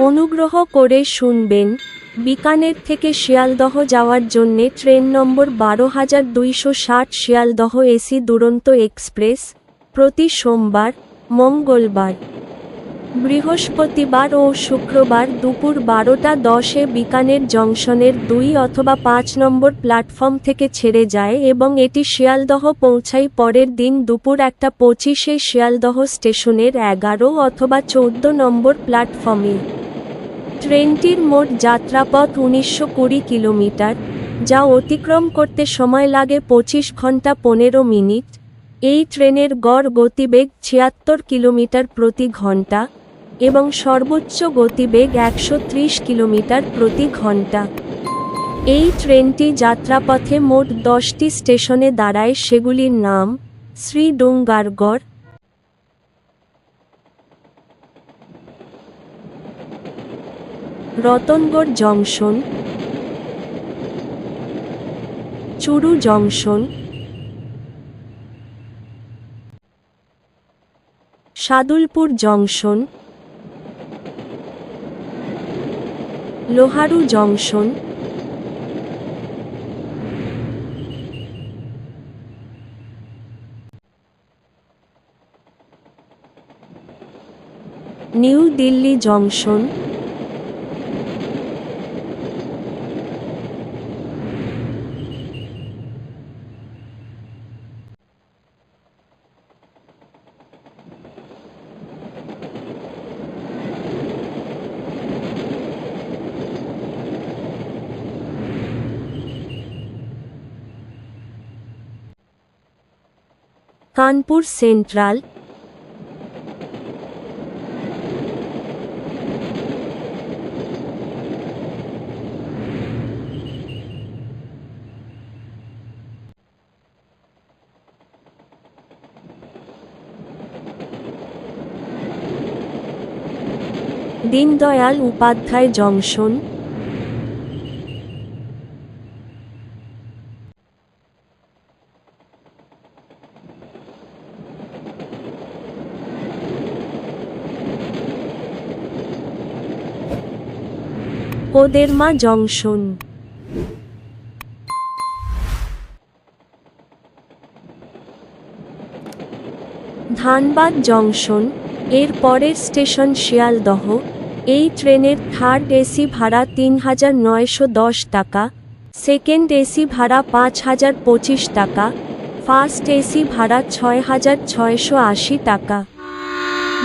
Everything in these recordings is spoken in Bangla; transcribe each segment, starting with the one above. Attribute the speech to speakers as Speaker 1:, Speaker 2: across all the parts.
Speaker 1: অনুগ্রহ করে শুনবেন, বিকানের থেকে শিয়ালদহ যাওয়ার জন্যে ট্রেন নম্বর বারো হাজার দুইশো ষাট শিয়ালদহ এসি দুরন্ত এক্সপ্রেস, প্রতি সোমবার, মঙ্গলবার। বৃহস্পতিবার ও শুক্রবার দুপুর বারোটা দশে বিকানের জংশনের দুই অথবা পাঁচ নম্বর প্ল্যাটফর্ম থেকে ছেড়ে যায় এবং এটি শিয়ালদহ পৌঁছায় পরের দিন দুপুর একটা পঁচিশে শিয়ালদহ স্টেশনের এগারো অথবা চৌদ্দ নম্বর প্ল্যাটফর্মে। ট্রেনটির মোট যাত্রাপথ উনিশশো কুড়ি কিলোমিটার, যা অতিক্রম করতে সময় লাগে পঁচিশ ঘণ্টা পনেরো মিনিট। এই ট্রেনের গড় গতিবেগ ছিয়াত্তর কিলোমিটার প্রতি ঘণ্টা এবং সর্বোচ্চ গতিবেগ একশো ত্রিশ কিলোমিটার প্রতি ঘণ্টা এই ট্রেনটি যাত্রাপথে মোট দশটি স্টেশনে দাঁড়ায়, সেগুলির নাম Sridungargarh Ratangarh junction Churu junction Sadulpur junction Loharu junction New Delhi junction. Kanpur central. Deendayal Upadhyaya junction. Koderma junction. Dhanbad junction, এর পরের স্টেশন শিয়ালদহ, এই ট্রেনের থার্ড এসি ভাড়া তিন হাজার নয়শো দশ টাকা, সেকেন্ড এসি ভাড়া পাঁচ হাজার পঁচিশ টাকা, ফার্স্ট এসি ভাড়া ছয় হাজার ছয়শো আশি টাকা।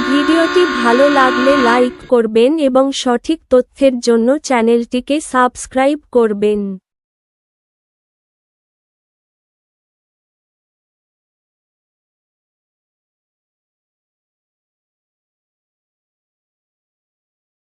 Speaker 1: ভিডিওটি ভালো লাগলে লাইক করবেন এবং সঠিক তথ্যের জন্য চ্যানেলটিকে সাবস্ক্রাইব করবেন।